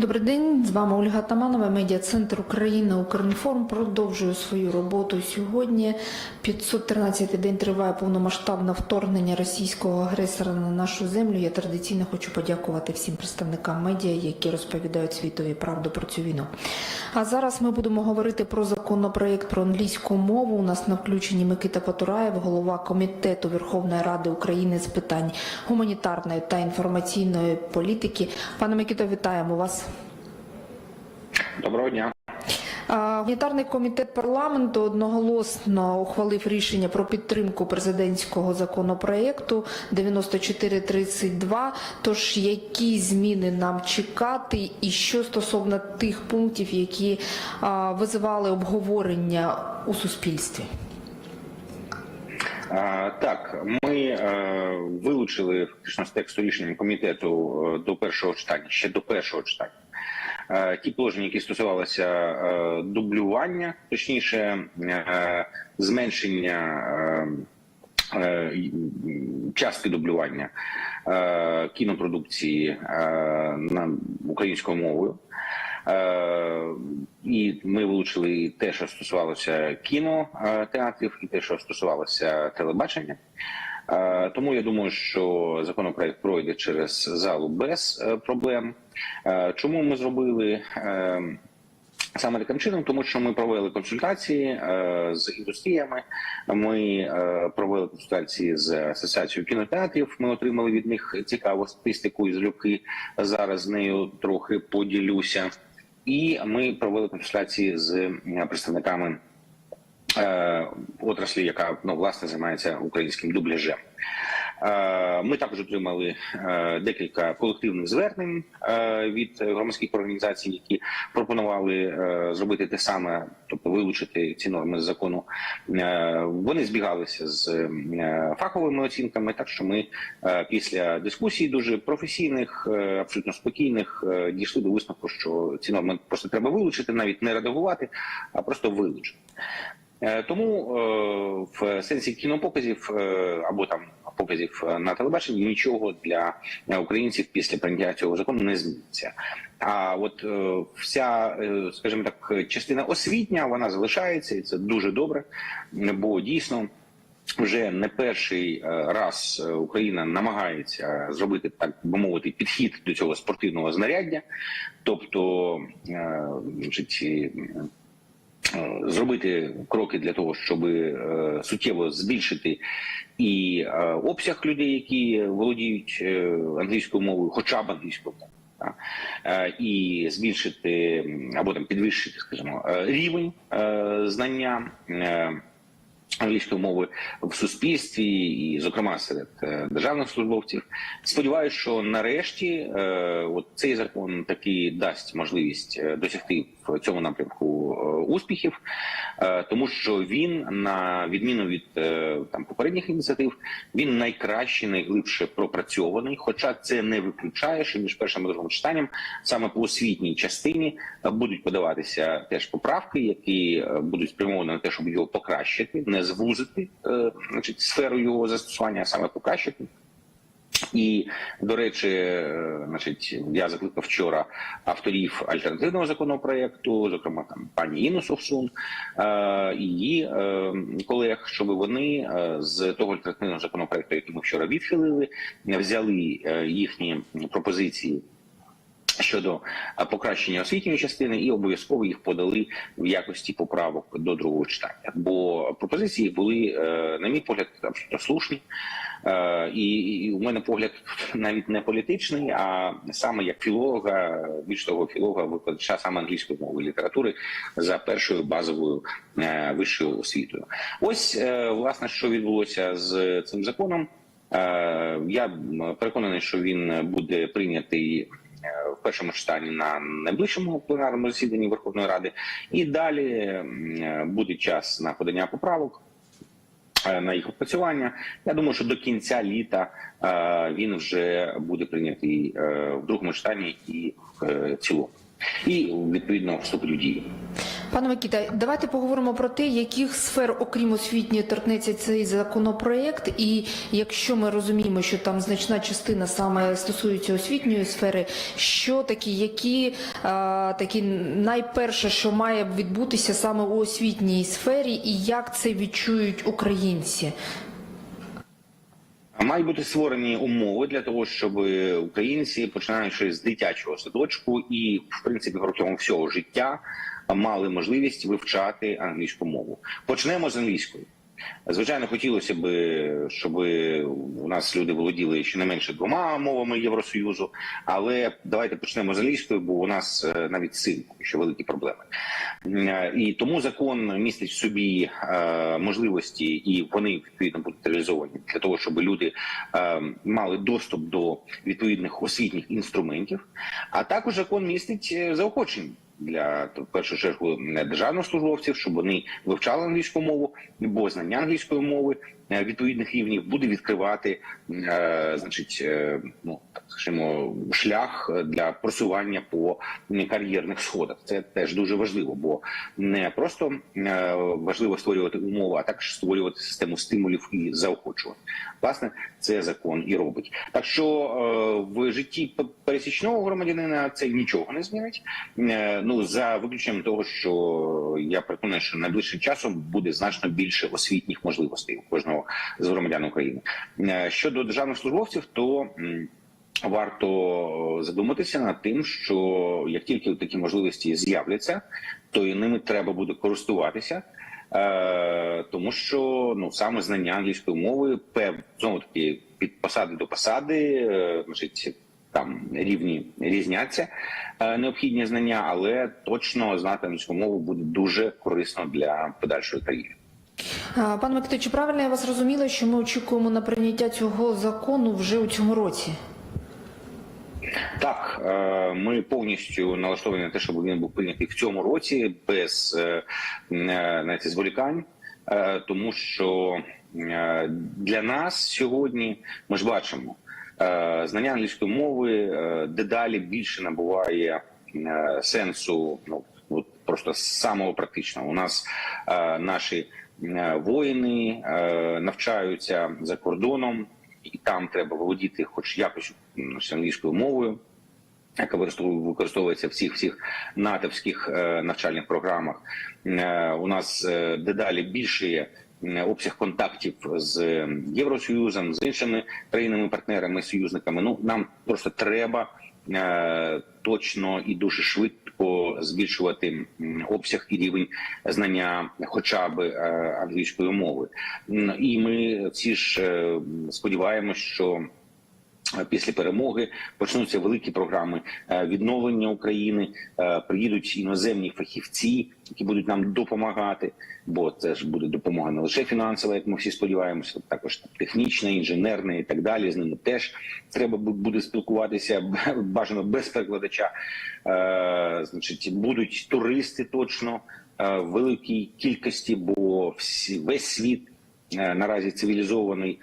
Добрий день, з вами Ольга Таманова, медіа-центр України Укрінформ продовжує свою роботу сьогодні. 513-й день триває повномасштабне вторгнення російського агресора на нашу землю. Я традиційно хочу подякувати всім представникам медіа, які розповідають світові правду про цю війну. А зараз ми будемо говорити про законопроект про англійську мову. У нас на включенні Микита Потураєв, голова комітету Верховної Ради України з питань гуманітарної та інформаційної політики. Пане Микито, вітаємо вас. Доброго дня. Гуманітарний комітет парламенту одноголосно ухвалив рішення про підтримку президентського законопроекту 9432. Тож які зміни нам чекати, і що стосовно тих пунктів, які визивали обговорення у суспільстві? Так, ми е, вилучили фактично з тексту рішення комітету е, до першого читання, ще до першого читання. Е, Ті положення, які стосувалися е, дублювання, точніше е, зменшення частки дублювання кінопродукції на українською мовою. І ми вилучили те, що стосувалося кінотеатрів, і те, що стосувалося телебачення. Е, Тому я думаю, що законопроект пройде через залу без е, проблем. Е, Чому ми зробили саме таким чином? Тому що ми провели консультації з індустріями. Ми провели консультації з асоціацією кінотеатрів. Ми отримали від них цікаву статистику і залюбки зараз з нею трохи поділюся. І ми провели консультації з представниками отраслі, яка ну власне займається українським дубляжем. Е, Ми також отримали е, декілька колективних звернень е, від громадських організацій, які пропонували е, зробити те саме, тобто вилучити ці норми з закону. Е, Вони збігалися з е, фаховими оцінками, так що ми е, після дискусій дуже професійних, е, абсолютно спокійних, е, дійшли до висновку, що ці норми просто треба вилучити, навіть не редагувати, а просто вилучити. Е, Тому е, в сенсі кінопоказів е, або там показів на телебаченні нічого для українців після прийняття цього закону не зміниться. А от вся, скажімо так, частина освітня вона залишається, і це дуже добре, бо дійсно. Вже не перший раз Україна намагається зробити так би мовити підхід до цього спортивного знаряддя, тобто, значить, зробити кроки для того, щоб е, суттєво збільшити і е, обсяг людей, які володіють е, англійською мовою, хоча б англійською мовою. е, І збільшити або там підвищити, скажімо, е, рівень е, знання е, англійської мови в суспільстві, і, зокрема, серед е, державних службовців. Сподіваюся, що нарешті е, от цей закон таки дасть можливість е, досягти в цьому напрямку успіхів, тому що він, на відміну від там попередніх ініціатив, він найкраще, найглибше пропрацьований. Хоча це не виключає, що між першим і другим читанням саме по освітній частині будуть подаватися теж поправки, які будуть спрямовані на те, щоб його покращити, не звузити е, значить, сферу його застосування, а саме покращити. І до речі, е, значить, я закликав вчора авторів альтернативного законопроекту, зокрема там пані Інну Совсун е, і її колег, щоб вони з того альтернативного законопроекту, який ми вчора відхилили, взяли їхні пропозиції. Щодо е, покращення освітньої частини, і обов'язково їх подали в якості поправок до другого читання. Бо пропозиції були, е, на мій погляд, абсолютно слушні. Е, І, у мене погляд навіть не політичний, а саме як філолога, більш того, філолога викладача саме англійської мови літератури за першою базовою вищою освітою. Ось власне, що відбулося з цим законом. Я переконаний, що він буде прийнятий першому читанні на найближчому пленарному засіданні Верховної Ради, і далі е, буде час на подання поправок. е, На їх опрацювання. Я думаю, що до кінця літа е, він вже буде прийнятий в другому читанні і в цілому, і відповідно вступить у дію. Пане Микіта, давайте поговоримо про те, яких сфер, окрім освітньої, торкнеться цей законопроект. І якщо ми розуміємо, що там значна частина саме стосується освітньої сфери, що такі, які а, такі найперше, що має відбутися саме у освітній сфері, і як це відчують українці? Мають бути створені умови для того, щоб українці, починаючи з дитячого садочку і в принципі протягом всього життя, мали можливість вивчати англійську мову. Почнемо з англійської. Звичайно, хотілося б, щоб у нас люди володіли щонайменше двома мовами Євросоюзу, але давайте почнемо з англійської, бо у нас е, навіть цим ще великі проблеми. Е, І тому закон містить в собі е, можливості, і вони відповідно будуть реалізовані для того, щоб люди мали доступ до відповідних освітніх інструментів. А також закон містить заохочення для в першу чергу державних службовців, щоб вони вивчали англійську мову, бо знання англійської мови відповідних рівнів буде відкривати, е, значить, е, ну скажімо, шлях для просування по кар'єрних сходах. Це теж дуже важливо, бо не просто е, важливо створювати умови, а також створювати систему стимулів і заохочувати. Власне, це закон і робить. Так що е, в житті пересічного громадянина це нічого не змінить. Е, Ну за виключенням того, що я переконаний, що найближчим часом буде значно більше освітніх можливостей у кожного з громадян України. Е, Щодо державних службовців, то варто задуматися над тим, що як тільки такі можливості з'являться, то і ними треба буде користуватися. Е, тому що ну саме знання англійської мови пев знову таки від посади до посади, е, значить там рівні різняться е, необхідні знання, але точно знати англійську мову буде дуже корисно для подальшої кар'єри. Пане Микито, чи правильно я вас розуміла, що ми очікуємо на прийняття цього закону вже у цьому році? Так, е, ми повністю налаштовані на те, щоб він був прийнятий в цьому році без е, е, зволікань, е, тому що для нас сьогодні ми ж бачимо знання англійської мови дедалі більше набуває сенсу. Ну просто самого практичного. У нас наші воїни е, навчаються за кордоном і там треба володіти, хоч якось англійською мовою, яка використовує- використовується в всіх всіх натовських е, навчальних програмах. Е, у нас е, дедалі більший обсяг контактів з Євросоюзом, з іншими країнами-партнерами, союзниками. Ну нам просто треба е, точно і дуже швидко збільшувати обсяг і рівень знання, хоча б е, англійської мови. І ми всі ж сподіваємося, сподіваємось, що Після перемоги почнуться великі програми е, відновлення України. е, Приїдуть іноземні фахівці, які будуть нам допомагати. Бо це ж буде допомога не лише фінансова, як ми всі сподіваємося, також технічна, інженерна і так далі. З ними теж треба буде спілкуватися бажано без перекладача. Е, Значить, будуть туристи точно в великій кількості, бо всі весь світ наразі цивілізований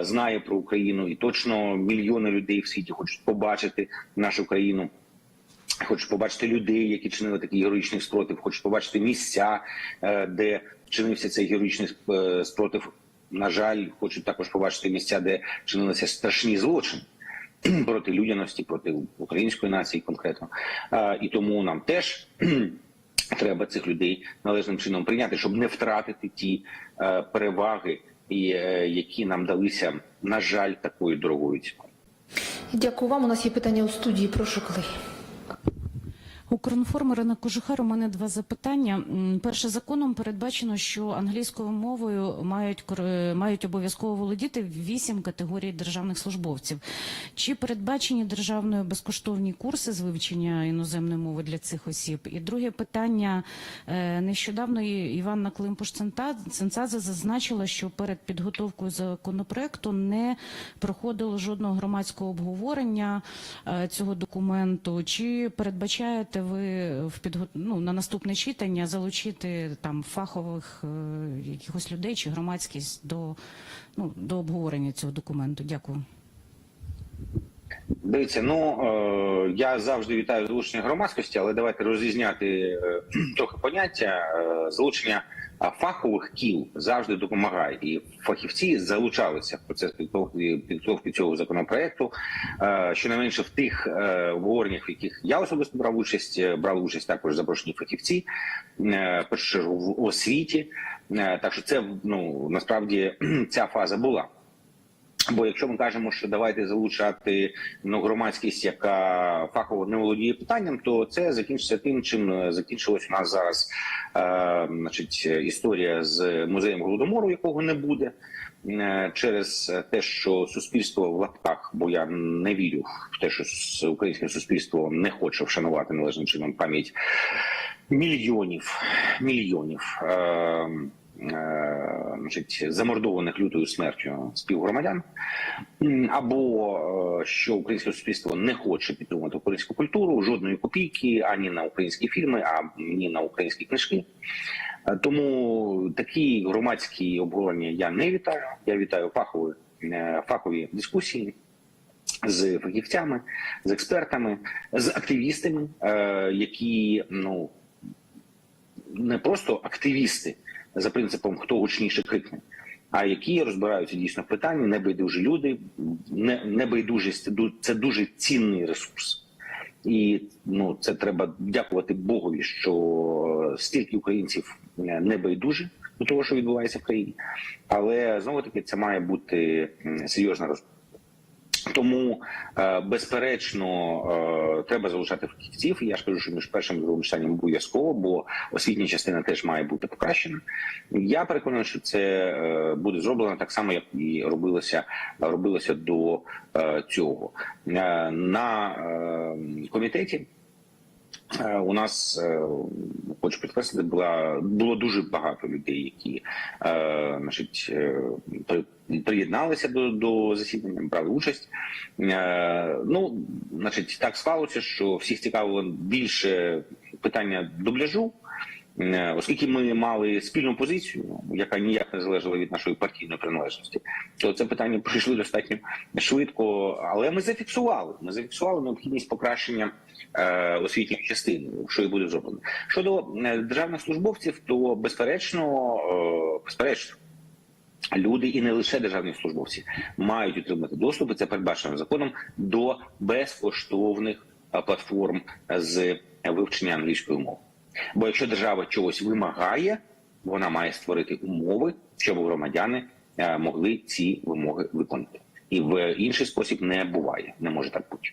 знає про Україну, і точно мільйони людей в світі хочуть побачити нашу країну. Хочуть побачити людей, які чинили такий героїчний спротив, хочуть побачити місця, е, де чинився цей героїчний е, спротив. На жаль, хочуть також побачити місця, де чинилися страшні злочини проти людяності, проти української нації конкретно. Е, І тому нам теж треба цих людей належним чином прийняти, щоб не втратити ті е, переваги, і, е, які нам далися, на жаль, такою дорогою ціною. Дякую вам. У нас є питання у студії. Прошу колеги. Укрінформ Ірина Кожухар, у мене два запитання. Перше, законом передбачено, що англійською мовою мають кор- мають обов'язково володіти вісім категорій державних службовців. Чи передбачені державною безкоштовні курси з вивчення іноземної мови для цих осіб? І друге питання Е, нещодавно Іванна Климпуш-Ценцадзе зазначила, що перед підготовкою законопроекту не проходило жодного громадського обговорення е, цього документу. Чи передбачаєте ви в підго... ну, на наступне читання залучити там фахових е, якихось людей чи громадськість до, ну, до обговорення цього документу? Дякую. Дивіться, ну е, я завжди вітаю залучення громадськості, але давайте розрізняти е, трохи поняття. Е, залучення фахових кіл завжди допомагає, і фахівці залучалися в процес підготовки, цього законопроекту. Е, щонайменше в тих е, обговореннях, в яких я особисто брав участь, е, брали участь також запрошені фахівці, першу чергу в освіті. Так що це ну насправді ця фаза була. Бо якщо ми кажемо, що давайте залучати ну, громадськість, яка фахово не володіє питанням, то це закінчиться тим, чим е, закінчилась у нас зараз е, значить, історія з музеєм голодомору, якого не буде. е, Через те, що суспільство в лапках, бо я не вірю в те, що українське суспільство не хоче вшанувати належним чином пам'ять мільйонів мільйонів е, значить, замордованих лютою смертю співгромадян, або е, що українське суспільство не хоче підтримувати українську культуру, жодної копійки ані на українські фільми, ані на українські книжки. Е, Тому такі громадські обговорення я не вітаю. Я вітаю фахові, е, фахові дискусії з фахівцями, з експертами, з активістами, е, які ну не просто активісти за принципом хто гучніше крикне, а які розбираються дійсно в питанні, небайдужі люди, не, небайдужість це ду- це дуже цінний ресурс. І ну це треба дякувати Богові, що стільки українців е, не байдужі до того, що відбувається в країні. Але знову таки це має бути серйозна розмова. Тому е, безперечно е, треба залучати фахівців. Я ж кажу, що між першим і другим читанням обов'язково, бо освітня частина теж має бути покращена. Я переконаний, що це е, буде зроблено так само, як і робилося робилося до цього на комітеті. Е, У нас е, хочу підкреслити, була було дуже багато людей, які е, значить, е, приєдналися до, до засідання, брали участь. Ну, значить, так склалося, що всіх цікавило більше питання дубляжу. Е, Оскільки ми мали спільну позицію, яка ніяк не залежала від нашої партійної приналежності, то це питання пройшли достатньо швидко. Але ми зафіксували. Ми зафіксували необхідність покращення е, освітньої частини, що і буде зроблено. Щодо е, державних службовців, то безперечно, безперечно. Люди і не лише державні службовці мають отримати доступ, це передбачено законом до безкоштовних платформ з вивчення англійської мови. Бо якщо держава чогось вимагає, вона має створити умови, щоб громадяни е, могли ці вимоги виконати. І в інший спосіб не буває, не може так бути.